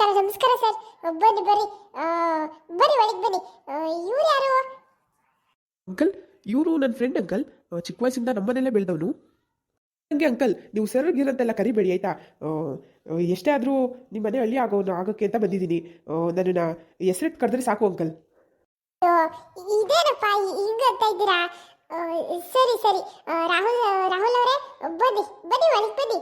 ನಮಸ್ಕಾರ ನಮಸ್ಕಾರ ಸರ್ ಬನ್ನಿ ಬರ್ರಿ ಬರ್ರಿ ಒಳಗೆ ಬನ್ನಿ. ಇವ್ರು ಯಾರು? ಅಂಕಲ್ ಇವರು ನನ್ನ ಫ್ರೆಂಡ್ ಅಂಕಲ್. ಚಿಕ್ಕ ವಯಸ್ಸಿಂದ ನಮ್ಮನೆಲ್ಲೇ ಬೆಳೆದವನು. ನನಗೆ ಅಂಕಲ್ ನೀವು ಸರ್ ಗಿರಂತೆಲ್ಲ ಕರಿಬೇಡಿ ಆಯಿತಾ? ಎಷ್ಟೇ ಆದರೂ ನಿಮ್ಮ ಮನೆ ಹಳ್ಳಿ ಆಗೋನು ಆಗೋಕ್ಕೆ ಅಂತ ಬಂದಿದ್ದೀನಿ. ನನ್ನನ್ನು ಹೆಸರಿಟ್ಟು ಕರೆದ್ರೆ ಸಾಕು ಅಂಕಲ್. ಇದೇನಪ್ಪ ಹಿಂಗೆ ಅಂತ ಇದ್ದೀರಾ? ಸರಿ ಸರಿ. ರಾಹುಲ್ ರಾಹುಲ್ ಅವರೇ? ಬನ್ನಿ ಬನ್ನಿ ಒಳಗೆ ಬನ್ನಿ.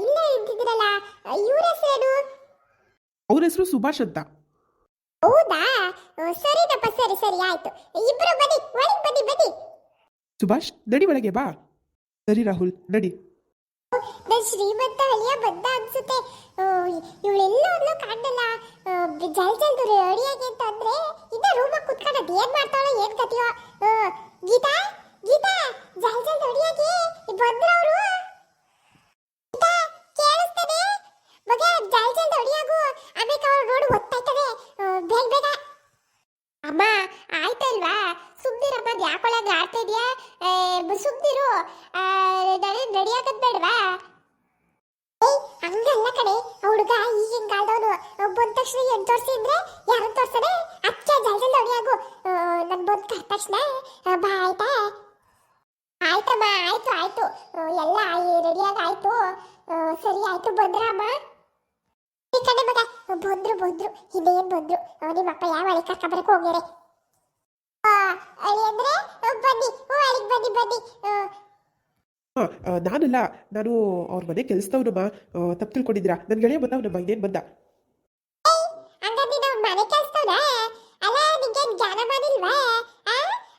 ಇಲ್ಲೇ ಇದ್ದಿದ್ದೀರಲ್ಲ ಇವ್ರ ಹೆಸರೇನು? ಅವ್ರ ಹೆಸರು ಸುಭಾಷ್ ಅಂತ. ಹೌದಾ? ಸರಿ ದಪ್ಪ ಸರಿ ಸರಿ ಆಯ್ತು. ಇಬ್ರು ಬನ್ನಿ ಒಳಗೆ ಬನ್ನಿ ಬನ್ನಿ. ಸುಭಾಷ್ ನಡಿ ಒಳಗೆ ಬಾ. ಸರಿ ರಾಹುಲ್ ನಡಿ. ನನ್ ಶ್ರೀಮಂತ ಅಳಿಯ ಬಂದ ಅನ್ಸುತ್ತೆ. ಇವಳೆಲ್ಲ ಹೋದ್ಲು ಕಾಣಲ್ಲ ಜಲ್ ಜಲ್ದು ರೆಡಿಯಾಗಿ ಅಂತ ಅಂದ್ರೆ ಇನ್ನ ರೂಮಾಗ ಕುತ್ಕೊಂಡು ಅದ್ ಏನ್ ಮಾಡ್ತಾಳೋ ಏನ್ ಕತಿಯೋ ಗೀತಾ ಗೀತಾ ಜಲ್ ಜಲ್ ರೆಡಿಯಾಗಿ ಬಂದ್ರವ್ರು ಗೀತಾ ಕೇಳಿಸ್ತದೆ ಮಗ ಜಲ್ ಜಲ್ ರೆಡಿಯಾಗು ಆಮೇಲೆ ಅವ್ರು ನೋಡಿ ಒತ್ತಾಯ್ತದೆ ಆ, ಬೇಗ ಬೇಗ ಅಮ್ಮ ಆಯ್ತಲ್ವಾ ಸುಮ್ನಿರಮ್ಮ ಯಾಕೊಳಗೆ ಆಡ್ತಾ ಇದೆಯಾ ಸುಮ್ನಿರು ನಾನೇ ರೆಡಿ ಆಗೋದ್ ಬೇಡವಾ ಏಯ್ ಹಂಗಲ್ಲ ಕಣೆ ಆ ಹುಡುಗ ಈಗಿನ ಕಾಲದವನು ತಕ್ಷಣ ಏನ್ ತೋರಿಸಿದ್ರೆ ಯಾರು ತೋರ್ಸನೆ ಅಚ್ಚ ಜಲ್ದಿ ಆಗು. ನನ್ ಬಂದ ಕರೆದ ತಕ್ಷಣ. ಬಾ ಆಯ್ತಾ? ಆಯ್ತಮ್ಮ ಆಯ್ತು ಆಯ್ತು. ಎಲ್ಲ ರೆಡಿಯಾಗಿ ಆಯ್ತು. ಸರಿ ಆಯ್ತು ಈ ಕಡೆ ಮಗ ಬಂದ್ರು ಬಂದ್ರು. ಇನ್ನೇನ್ ಬಂದ್ರು? ನಿಮ್ಮ ಅಪ್ಪ ಯಾವ ಅಳಿ ಕರ್ಕೊಂಬರಕ್ಕೆ ಹೋಗ್ಯಾರೆ? ಆ, ಅಳಿ ಅಂದ್ರೆ ಬನ್ನಿ. ಹ್ಞೂ ಅಳಿಗ್ ಬನ್ನಿ ಬನ್ನಿ. ನಾನಲ್ಲ ನಾನು ಅವ್ರ ಮನೆ ಕೆಲಸದವನಮ್ಮ ತಪ್ಪು ತಿಳ್ಕೊಂಡಿದ್ದೀರಾ? ನನ್ನ ಗೆಳೆಯ ಬಂದವನಮ್ಮ ಇನ್ನೇನು ಬಂದ ಹಂಗ ನೀನು ಮನೆ ಕೆಲ್ಸದವ್ನ ಅಲ್ಲ ನಿಂಗೇನ್ ಜ್ಞಾನ ಮಾಡಿಲ್ವಾ ಆ?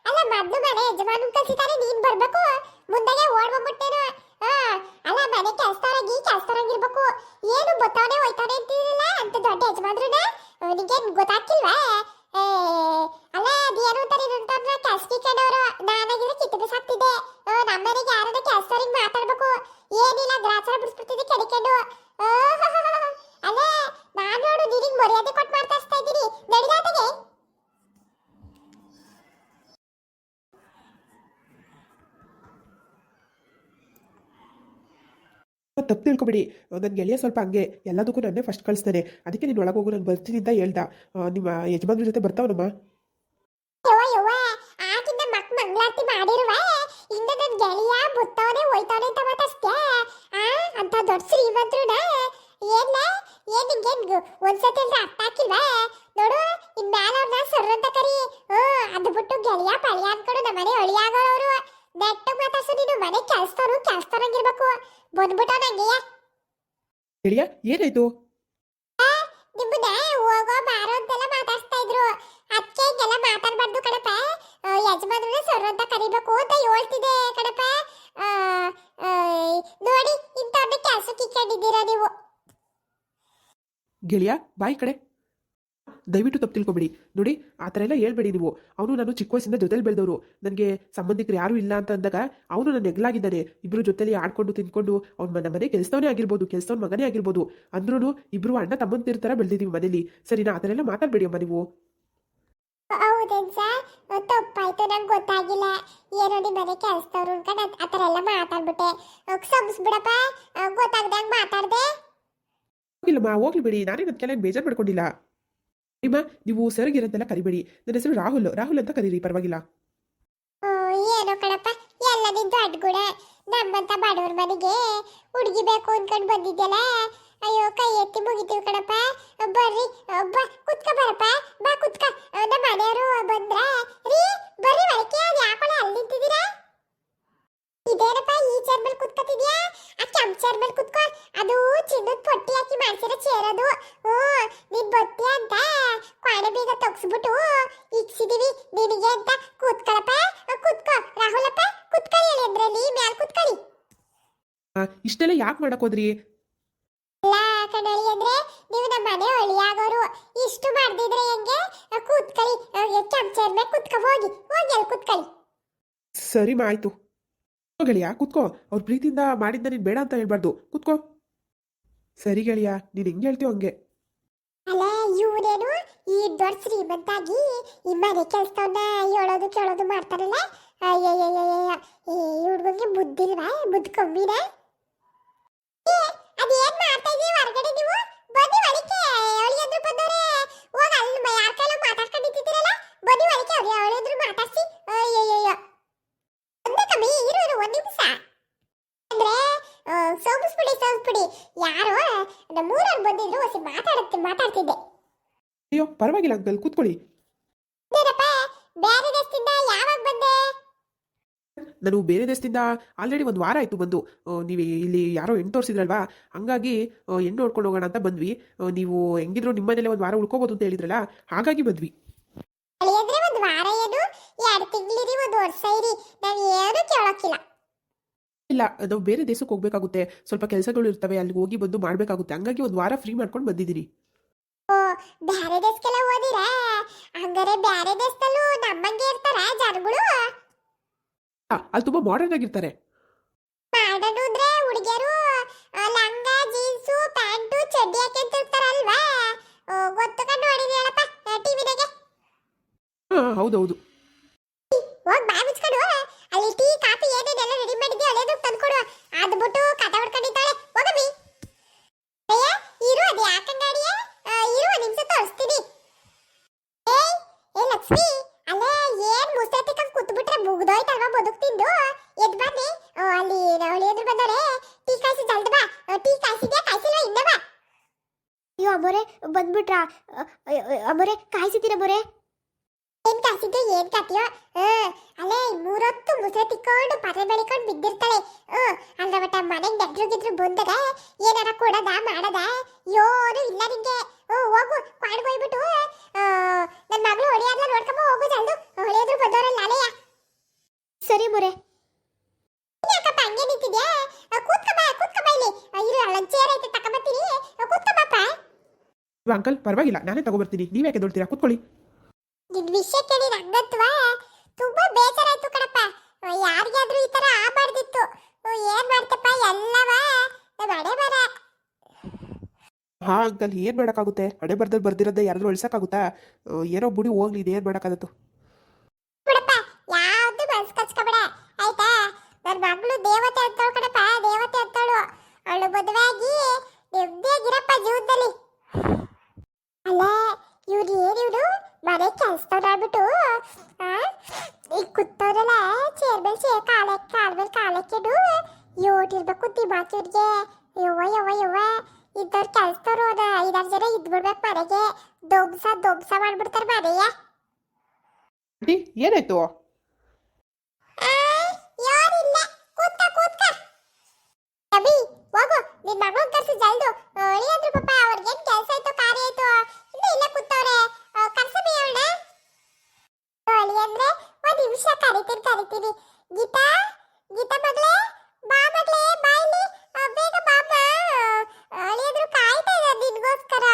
ಅಲ್ಲ ಮೊದ್ಲು ಮನೆ ಯಜಮಾನ ಕಲ್ಸಿದ್ದಾರೆ ನೀನ್ ಬರ್ಬೇಕು. ಮುಂದೆಗೆ ಓಡ್ ಬಂದ್ಬಿಟ್ಟೇನು ಅಲ್ಲ ಮನೆ ಕೆಲ್ಸದವ್ರಾಗಿ ಕೆಲ್ಸದವ್ರಾಗಿರ್ಬೇಕು ಏನು ಬತ್ತಾನೆ ಹೋಯ್ತಾನೆ ಅಂತಿರಲಿಲ್ಲ ಅಂತ ದೊಡ್ಡ ಯಜಮಾನ್ರನ್ನ ನಿಂಗೇನ್ ಗೊತ್ತಾಗ್ತಿಲ್ವಾ? ಅಲ್ಲ ಅದೇನು ಅಂತಾರೆ ಅಂತಂದ್ರೆ ಕೆಲ್ಸಕ್ಕೆ ಕಂಡವರು ನಾನಾಗಿದ್ರೆ ಕಿತ್ತು ಬಿಸಾಕ್ತಿದ್ದೆ ಆ, ನಮ್ಮ ಮನೆಗೆ ಯಾರನ್ನ ಕೆಲ್ಸದವ್ರಿಗೆ ಮಾತಾಡ್ಬೇಕು. ಏನಿಲ್ಲ ಗ್ರಾಚಾರ ಬಿಡಿಸ್ಬಿಡ್ತಿದ್ದೆ ಕೆಡಿಕೊಂಡು. ಅಲ್ಲ ನಾನು ನೋಡು ನಿನಗೆ ಮರ್ಯಾದೆ ಕೊಟ್ಟು ಮಾತಾಡ್ಸ್ತಾ ಇದ್ದೀನಿ ನಡಿದಾತಗೆ ತಪ್ಪು ತಿಳ್ಕೊಬೇಡಿ. ನನ್ನ ಗೆಳೆಯ ಸ್ವಲ್ಪ ಹಂಗೆ, ಎಲ್ಲದಕ್ಕೂ ನನ್ನೇ ಫಸ್ಟ್ ಕಳಿಸ್ತಾನೆ. ಅದಕ್ಕೆ ನೀನು ಒಳಗೆ ಹೋಗು, ನಾನು ಬರ್ತೀನಿ ಅಂತ ಹೇಳ್ದ. ನಿಮ್ಮ ಯಜಮಾನ್ರ ಜೊತೆ ಬರ್ತಾವನಮ್ಮ? ಒಂದ್ಸತಿ ಅಂದ್ರೆ ಅರ್ಥ ಹಾಕಿಲ್ವಾ? ನೋಡು ಇನ್ ಮ್ಯಾಲ ಅವ್ರನ್ನ ಸರ್ರ ಅಂತ ಕರಿ. ಹ್ಮ್ ಅದು ಬಿಟ್ಟು ಗೆಳೆಯ ಪಳಿಯ ಅನ್ಕೊಂಡು ನಮ್ಮನೆ ಅಳಿಯಾಗೋರು ಮನೆ ಕೆಲಸದವರು ಕೆಲ್ಸದವ್ರಂಗಿರ್ಬೇಕು. ಬಂದ್ಬಿಟ್ಟ ಹೇಳಿಯ ಗೆಳೆಯ ಏನಾಯ್ತು? ನಿಮ್ಮನ್ನ ಹೋಗೋ ಬಾರೋ ಅಂತೆಲ್ಲ ಮಾತಾಡ್ಸ್ತಾ ಇದ್ರು. ಅದಕ್ಕೆ ಹಿಂಗೆಲ್ಲ ಮಾತಾಡ್ಬಾರ್ದು ಕಣಪ್ಪ. ಯಜಮಾನ್ರನ್ನ ಸರ್ ಅಂತ ಕರಿಬೇಕು ಅಂತ ಹೇಳ್ತಿದೆ ಕಣಪ್ಪ. ನೋಡಿ ಇಂಥವ್ರನ್ನ ಕೆಲಸಕ್ಕೆ ಇಕ್ಕೊಂಡಿದ್ದೀರಾ ನೀವು. ಗೆಳೆಯ ಬಾಯಿ ಕಡೆ ದಯವಿಟ್ಟು ತಪ್ಪು ತಿಳ್ಕೊಬೇಡಿ. ನೋಡಿ ಆ ಥರ ಎಲ್ಲ ಹೇಳ್ಬೇಡಿ ನೀವು. ಅವನು ನಾನು ಚಿಕ್ಕ ವಯಸ್ಸಿಂದ ಜೊತೆಲಿ ಬೆಳೆದವರು. ನನಗೆ ಸಂಬಂಧಿಕರು ಯಾರೂ ಇಲ್ಲ ಅಂತ ಅಂದಾಗ ಅವನು ನನ್ನ ಎಗ್ಲಾಗಿದ್ದಾನೆ ಇಬ್ಬರು ಜೊತೆಲಿ ಆಡ್ಕೊಂಡು ತಿನ್ಕೊಂಡು ಅವ್ನು ಮನೆ ಮನೆ ಕೆಲಸದವನೇ ಆಗಿರ್ಬೋದು ಕೆಲಸದವ್ನ ಮಗನೇ ಆಗಿರ್ಬೋದು. ಅಂದ್ರೂ ಇಬ್ಬರು ಅಣ್ಣ ತಮ್ಮಂತಿರ ಥರ ಬೆಳೆದಿದ್ದೀವಿ ಮನೇಲಿ. ಸರಿನಾ? ಆ ಥರ ಎಲ್ಲ ಮಾತಾಡಬೇಡಿ ಅಮ್ಮ ನೀವು. ಹೌದೇನ್ ಸರ್? ತಪ್ಪಾಯ್ತು. ನಂಗೆ ಗೊತ್ತಾಗಿಲ್ಲ. ಏನೋ ನಿಮ್ಮ ಮನೆ ಕೆಲ್ಸದವ್ರು ಅನ್ಕೊಂಡು ಆ ಥರ ಎಲ್ಲ ಮಾತಾಡ್ಬಿಟ್ಟೆ. ಕ್ಷಮಿಸ್ಬಿಡಪ್ಪ ಗೊತ್ತಾಗ್ದಂಗೆ ಮಾತಾಡ್ದೆ. ಹೋಗಿಲ್ಲಮ್ಮ ಹೋಗ್ಲಿ ಬಿಡಿ. ನಾನೇ ನನ್ನ ಬೇಜಾರು ಮಾಡ್ಕೊಂಡಿಲ್ಲ. ನಿಮ್ಮ, ನೀವು ಸರ್ಗಿರೋದೆಲ್ಲ ಕರಿಬೇಡಿ. ನನ್ನ ಹೆಸರು ರಾಹುಲ್. ರಾಹುಲ್ ಅಂತ ಕರೀರಿ, ಪರವಾಗಿಲ್ಲ. ಏನೋ ಕಣಪ್ಪ? ಎಲ್ಲ ನಿಂದು ಅಡ್ಗುಣ ನಮ್ಮಂತ ಬಡವ್ರ ಮನೆಗೆ ಹುಡುಗಿ ಬೇಕು ಅನ್ಕೊಂಡು ಬಂದಿದ್ದೆಲ್ಲ ಅಯ್ಯೋ, ಕೈ ಎತ್ತಿ ಮುಗಿತೀವಿ ಕಣಪ್ಪ. ಬರ್ರಿ. ಬಾ, ಕುತ್ಕ ಬರಪ್ಪ. ಬಾ, ಕುತ್ಕ. ನಮ್ಮ ಮನೆಯವರು ಬಂದ್ರ, ರೀ, ಬರ್ರಿ ಒಳಕ್ಕೆ ಅದು ಯಾಕೊಳ ಅಲ್ಲಿ ನಿಂತಿದ್ದೀರಾ ಇದೇನಪ್ಪ, ಈ ಚರ್ಮಲ್ ಕೆಂಪ್ ಚೇರ್ ಮೇಲೆ ಕುತ್ಕೋ. ಅದು ಚಿನ್ನದ ಪೊಟ್ಟಿ ಹಾಕಿ ಮಾಡ್ಸಿರೋ ಚೇರ್ ಅದು. ಓ ನೀನ್ ಬತ್ತಿ ಅಂತ ಕ್ವಾಣೆ ಬೀಗ ತಗ್ಸ್ಬಿಟ್ಟು ಇಕ್ಸಿದೀವಿ ನಿನಗೆ ಅಂತ ಕೂತ್ಕೊಳಪ್ಪ. ಕುತ್ಕೋ. ರಾಹುಲಪ್ಪ ಕುತ್ಕೊಳ್ಳಿ ಹೇಳಿ ನೀ ಮ್ಯಾಲ್ ಕುತ್ಕೊಳ್ಳಿ ಇಷ್ಟೆಲ್ಲ ಯಾಕೆ ಮಾಡಕ್ ಹೋದ್ರಿ? ಇಲ್ಲ ಕಣಳಿ ಅಂದ್ರೆ ನೀವು ನಮ್ಮ ಮನೆ ಒಳಿಯಾಗೋರು ಇಷ್ಟು ಮಾಡ್ದಿದ್ರೆ ಹೆಂಗೆ? ಕೂತ್ಕೊಳ್ಳಿ ಚೇರ್ ಮೇಲೆ ಕುತ್ಕೊ. ಹೋಗಿ. ಹೋಗಿ ಅಲ್ಲಿ ಕುತ್ಕೊಳ್ಳಿ ಸರಿ ಮಾ ಆಯ್ತು. ಕುತ್ಕೋ ಗೆಳೆಯ ಕುತ್ಕೋ. ಅವ್ರ ಪ್ರೀತಿಯಿಂದ ಮಾಡಿದ್ದ ನೀನು ಬೇಡ ಅಂತ ಹೇಳ್ಬಾರ್ದು. ಕೂತ್ಕೋ. ಸರಿ ಗೆಳೆಯ ನೀನು ಹೆಂಗೆ ಹೇಳ್ತೀವ ಹಂಗೆ. ಅಲೇ ಇವನೇನು ಈ ದೊಡ್ಡ ಶ್ರೀಮಂತಾಗಿ ಈ ಮನೆ ಕೆಲಸವನ್ನ ಹೇಳೋದು ಕೇಳೋದು ಮಾಡ್ತಾರಲ್ಲ? ಅಯ್ಯಯ್ಯಯ್ಯಯ್ಯ. ಈ ಹುಡುಗಂಗೆ ಬುದ್ಧಿಲ್ವಾ? ಬುದ್ಧಿ ಕಮ್ಮಿನ? ಅದೇನ್ ಮಾಡ್ತಾ ನೀವು? ಹೋಗ ಕೈಲೋ ಮಾತಾಡ್ಕೊಂಡಿದ್ದಿರಲ್ಲ ಮಾತಾಡ್ಸಿ. ನಿಮಿಷ. ಅಂದ್ರೆ ಸೋಪಿಸ್ಬಿಡಿ ಸೋಪಿಸ್ಬಿಡಿ ಯಾರೋ ನಮ್ಮೂರವ್ರು ಬಂದಿದ್ರು ಹೊಸ ಮಾತಾಡುತ್ತೆ ಮಾತಾಡ್ತಿದ್ದೆ. ಅಯ್ಯೋ ಪರವಾಗಿಲ್ಲ ಅದ್ರಲ್ಲಿ ಕೂತ್ಕೊಳ್ಳಿ. ಏನಪ್ಪ ಬೇರೆ ದೇಶದಿಂದ ಯಾವಾಗ ಬಂದೆ? ನಾನು ಬೇರೆ ದೇಶದಿಂದ ಆಲ್ರೆಡಿ ಒಂದು ವಾರ ಆಯಿತು ಬಂದು. ನೀವು ಇಲ್ಲಿ ಯಾರೋ ಹೆಣ್ಣು ತೋರಿಸಿದ್ರಲ್ವಾ? ಹಂಗಾಗಿ ಹೆಣ್ಣು ನೋಡ್ಕೊಂಡು ಹೋಗೋಣ ಅಂತ ಬಂದ್ವಿ. ನೀವು ಹೆಂಗಿದ್ರು ನಿಮ್ಮ ಮನೇಲೆ ಒಂದು ವಾರ ಉಳ್ಕೋಬೋದು ಅಂತ ಹೇಳಿದ್ರಲ್ಲ ಹಾಗಾಗಿ ಬಂದ್ವಿ. ಒಂದು ವಾರ ಏನು? ಎರಡು ತಿಂಗಳಿರಿ ಒಂದು ವರ್ಷ ಇರಿ. ನಾನು ಏನು ಕೇಳೋಕ್ಕಿಲ್ಲ ಇಲ್ಲ ನಾವು ಬೇರೆ ದೇಶಕ್ಕೆ ಹೋಗ್ಬೇಕಾಗುತ್ತೆ. ಸ್ವಲ್ಪ ಕೆಲಸಗಳು ಇರ್ತವೆ ಅಲ್ಲಿಗೆ ಹೋಗಿ ಬಂದು ಮಾಡಬೇಕಾಗುತ್ತೆ. ಹಂಗಾಗಿ ಒಂದು ವಾರ ಫ್ರೀ ಮಾಡ್ಕೊಂಡು ಬಂದಿದ್ದೀನಿ. ಓ ಬ್ಯಾರೆ ದೇಶಕ್ಕೆಲ್ಲ ಓದಿರಾ ಹಂಗಾರೆ ಬ್ಯಾರೆ ದೇಶದಲ್ಲೂ ನಮ್ಮಂಗೆ ಇರ್ತಾರ ಜನಗಳು? ಆ, ಅಲ್ಲಿ ತುಂಬ ಮಾಡರ್ನ್ ಆಗಿರ್ತಾರೆ. ಮಾಡನು ಅಂದ್ರೆ ಹುಡುಗಿಯರು ಲಂಗ ಜೀನ್ಸು ಪ್ಯಾಂಟು ಚಡ್ಡಿ ಹಾಕೊಂತಿರ್ತಾರಲ್ವಾ ಓ, ಗೊತ್ತು ಕಣ್ಣು ನೋಡಿದಿ ಹೇಳಪ್ಪ ಟಿವಿನಾಗೆ ಹಾಂ ಹೌದೌದು. ಬಂದ್ಬಿಟ್ರಾ? ಅಮ್ಮೋರೆ ಕಾಯಿಸಿದ್ದೀರ ಮೊರೆ? ಏನ್ ಕಾಸಿದ್ದೆ ಏನ್ ಕಾತಿಯೋ ಅಲ್ಲೇ ಮೂರೊತ್ತು ಮುಸರೆ ತಿಕ್ಕೊಂಡು ಪರ್ರೆ ಬೆಳಿಕೊಂಡು ಬಿದ್ದಿರ್ತಾಳೆ. ಅಲ್ಲ ಬಟ್ಟ ಮನೆಗ್ ನೆಡ್ರು ಗಿದ್ರು ಬಂದದ? ಏನಾರ ಕೊಡದ, ಮಾಡದ? ಯೋನು ಇಲ್ಲ ನಿಂಗೆ. ಹೋಗು ಅಂಕಲ್ ಪರವಾಗಿಲ್ಲ ನಾನೇ ತಗೋಬರ್ತೀನಿ. ನೀವ್ ಯಾಕೆ ದೊಡ್ತೀರಾ ಕೂತ್ಕೊಳ್ಳಿ. ಇದ್ ವಿಷಯ ಕೇಳಿ ನಂಗಂತವಾ? ತುಂಬಾ ಬೇಜಾರಾಯ್ತು ಕಣಪ್ಪ. ಯಾರಿಗಾದ್ರೂ ಈ ತರ ಆಗಬಾರ್ದಿತ್ತು. ಏನ್ ಮಾಡ್ತಪ್ಪ? ಎಲ್ಲವ? ಹಣೆ ಬರ ಹಾ ಅಂಕಲ್ ಏನ್ ಮಾಡಕ್ಕಾಗುತ್ತೆ? ಹಣೆ ಬರ್ದಲ್ಲಿ ಬರ್ದಿರೋದೇ ಯಾರಾದ್ರೂ ಅಳ್ಸಕ್ಕಾಗುತ್ತಾ ಆ, ಏನೋ ಬುಡಿ ಹೋಗ್ಲಿ ಏನು ಮಾಡಕ್ಕಾಗತ್ತು? ಬಿಡಪ್ಪ ಯಾವ್ದು ಮನ್ಸ್ ಕಚ್ಕೊಬೇಡ. ಆಯ್ತಾ? ನನ್ ಮಗಳು ದೇವತೆ ಅಂತವಳು ಕಣಪ್ಪ ದೇವತೆ ಅಂತವಳು ಅವಳು ಮದುವೆ ಆಗಿ ನೆಮ್ಮದಿಯಾಗಿರಪ್ಪ ಜೀವನದಲ್ಲಿ ಅಲ್ಲ ಇವ್ರು ಏನ್ ಇವ್ರು ಮನೆ ಕೆಲ್ಸದವ್ರಾಗ್ಬಿಟ್ಟು ಈಗ ಕೂತವ್ರಲ್ಲ ಚೇರ್ ಮೇಲೆ ಚೇರ್ ಕಾಲ ಕಾಲ್ ಮೇಲೆ ಕಾಲಕ್ಕೆಡು ಯೋಟಿರ್ಬೇಕು ದಿಮಾಕ್ ಇವ್ರಿಗೆ ಯವ್ವ ಯವ್ವ ಯವ್ವ ಇದ್ದವ್ರು ಕೆಲ್ಸದವ್ರು ಅದ ಐದಾರು ಜನ ಇದ್ಬಿಡ್ಬೇಕು ಮನೆಗೆ. ದೊಬ್ಸ ದೊಬ್ಸ ಮಾಡ್ಬಿಡ್ತಾರೆ ಮನೆಯ ಆಂಟಿ ಏನಾಯ್ತು? ಅಂದ್ರೆ ಒಂದ್ ನಿಮಿಷ ಕರಿತೀನಿ ಕರಿತೀನಿ. ಗೀತಾ ಗೀತಾ ಮಗಳೇ ಬಾ ಇಲ್ಲಿ ಆ, ಬೇಗ ಬಾಮ್ಮ ಅಳಿಯದ್ರು ಕಾಯ್ತಾ ಇದ್ದಾರೆ ನಿನ್ಗೋಸ್ಕರ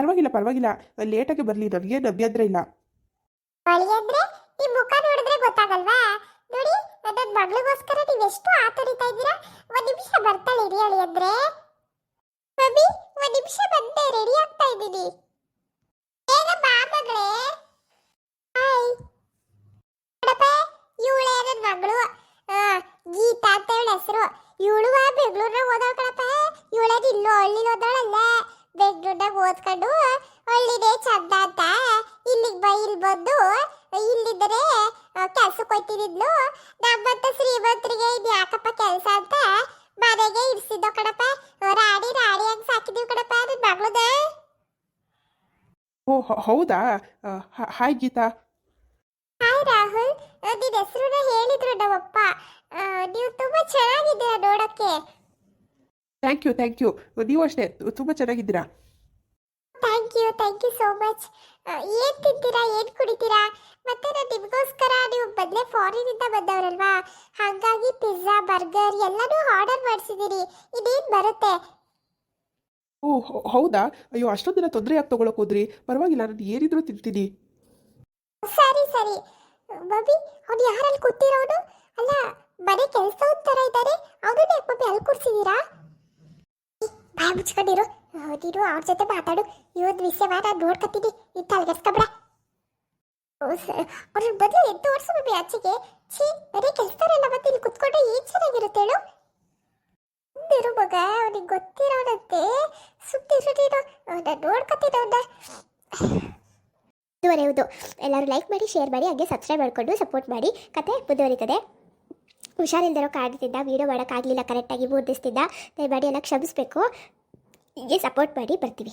ಪರವಾಗಿಲ್ಲ ಪರವಾಗಿಲ್ಲ. ಲೇಟಾಗಿ ಬರಲಿ ನನಗೇನು ಅಭ್ಯಂತರ ಇಲ್ಲ. ಬಳಿ ಅಂದ್ರೆ ಈ ಮುಖ ನೋಡಿದ್ರೆ ಗೊತ್ತಾಗಲ್ವಾ? ನೋಡಿ ನನ್ನ ಮಗಳಿಗೋಸ್ಕರ ನೀವು ಎಷ್ಟು ಆತರಿತಾ ಇದ್ದೀರಾ? ಒಂದ್ ನಿಮಿಷ ಬರ್ತಾಳೆ ಇರಿ ಹೇಳಿ ಅಂದ್ರೆ. ಮಮ್ಮಿ ಒಂದ್ ನಿಮಿಷ ಬಂದೆ ರೆಡಿ ಆಗ್ತಾ ಇದ್ದೀನಿ. ಬೇಗ ಬಾ ಮಗಳೇ ಹಾಯ್ ನೋಡಪ್ಪ ಇವಳೇ ನನ್ನ ಮಗಳು. ಆ, ಗೀತಾ ಅಂತ ಇವಳ ಹೆಸರು. ಇವಳು ಬೆಂಗಳೂರ್ನಾಗ ಓದೋಳು ಕಣಪ್ಪ ಇವಳೇನು ಇಲ್ಲೋ ಹಳ್ಳಿಲಿ ಓದೋಳಲ್ಲ. ಬೆಂಗಳೂರಿನಾಗ ಓದ್ಕೊಂಡು ಹಳ್ಳಿನೇ ಚಂದ ಅಂತ. ಇಲ್ಲಿಗೆ ಬೈ ಇಲ್ಲಿ ಬಂದು. ಇಲ್ಲಿದ್ದರೆ ಕೆಲ್ಸಕ್ಕೆ ಹೋಯ್ತಿದ್ಲು ನಮ್ಮಂತ ಶ್ರೀಮಂತರಿಗೆ ಇದು ಯಾಕಪ್ಪ ಕೆಲಸ ಅಂತ ಮನೆಗೆ ಇರಿಸಿದ್ದೋ ಕಣಪ್ಪ. ರಾಡಿ ರಾಡಿ ಹಂಗೆ ಸಾಕಿದೀವಿ ಕಣಪ್ಪ ನನ್ನ ಮಗಳದ. ಓ ಹೌದಾ? ಹಾಯ್ ಗೀತಾ. ಹಾಯ್ ರಾಹುಲ್. ನಿನ್ನ ಹೆಸರು ಹೇಳಿದ್ರು ನಮ್ಮಪ್ಪ. ನೀವು ತುಂಬ ಚೆನ್ನಾಗಿದ್ದೀರಾ ನೋಡಕ್ಕೆ. ಥ್ಯಾಂಕ್ ಯು ಥ್ಯಾಂಕ್ ಯು ನೀವು ಅಷ್ಟೇ ತುಂಬ ಚೆನ್ನಾಗಿದ್ದೀರಾ? Thank you thank you so much ಏನು ತಿಂತೀರಾ ಏನು ಕುಡಿತೀರಾ? ಮತ್ತೆ ನಾನು ನಿಮಗೋಸ್ಕರ ನೀವು ಮೊದಲೇ ಫಾರಿನಿಂದ ಬಂದವರಲ್ವಾ? ಹಾಗಾಗಿ ಪಿಜ್ಜಾ ಬರ್ಗರ್ ಎಲ್ಲನೂ ಆರ್ಡರ್ ಮಾಡಿಸಿದ್ದೀರಿ ಇದೇನು ಬರುತ್ತೆ? ಓ ಹೌದಾ? ಅಯ್ಯೋ ಅಷ್ಟೊಂದಿನ ತೊಂದರೆ ಯಾಕೆ ತಗೊಳ್ಳೋಕೆ ಹೋದ್ರಿ. ಪರವಾಗಿಲ್ಲ ನಾನು ಏನಿದ್ರು ತಿಂತೀನಿ. ಸರಿ ಸರಿ. ಬಬಿ ಅವ್ನು ಯಾರಲ್ಲಿ ಕೂತಿರೋನು? ಅಲ್ಲ ಮನೆ ಕೆಲಸ ಒಂಥರ ಇದ್ದಾರೆ ಅವನನ್ನ ಯಾಕೆ ಮಮ್ಮಿ ಅಲ್ಲಿ ಕೂರ್ಸಿದ್ದೀರಾ ಬಾಯ್ ಮುಚ್ಕೊಂಡಿರು ಓದಿರು, ಅವ್ರ ಜೊತೆ ಮಾತಾಡು. ಇವತ್ತು ವಿಷಯವಾದ ನಾನು ನೋಡ್ಕೊತೀನಿ ನೀನು ತಲೆಗೆಸ್ಕೊಬೇಡ ಅವ್ರ ಬದಲು ಎದ್ದು ಓಡಿಸು ಮಮ್ಮಿ ಆಚೆಗೆ ಛೀ ಬರೀ ಕೆಲಸದವರೆಲ್ಲ ಮತ್ತೆ ಇಲ್ಲಿ ಕುತ್ಕೊಂಡ್ರೆ ಏನು ಚೆನ್ನಾಗಿರುತ್ತೆ ಹೇಳು. ಸುಮ್ಮನಿರು ಮಗ, ಅವನಿಗೆ ಗೊತ್ತಿರೋನಂತೆ. ಸುತ್ತಿ ನೋಡ್ಕೊತೀನಿ ಅವನ್ನ ಮುಂದುವರೆಯುವುದು. ಎಲ್ಲರೂ ಲೈಕ್ ಮಾಡಿ ಶೇರ್ ಮಾಡಿ, ಹಾಗೆ ಸಬ್ಸ್ಕ್ರೈಬ್ ಮಾಡಿಕೊಂಡು ಸಪೋರ್ಟ್ ಮಾಡಿ. ಕತೆ ಮುಂದುವರಿತದೆ. ಹುಷಾರಿಲ್ದಿರೋ ಕಾಡ್ತಿದ್ದ ವೀಡಿಯೋ ಮಾಡೋಕ್ಕಾಗಲಿಲ್ಲ ಕರೆಕ್ಟಾಗಿ ದಿವಸದಿಂದ ದಯಮಾಡಿ ಎಲ್ಲ ಕ್ಷಮಿಸ್ಬೇಕು. ಹೀಗೆ ಸಪೋರ್ಟ್ ಮಾಡಿ ಬರ್ತೀವಿ.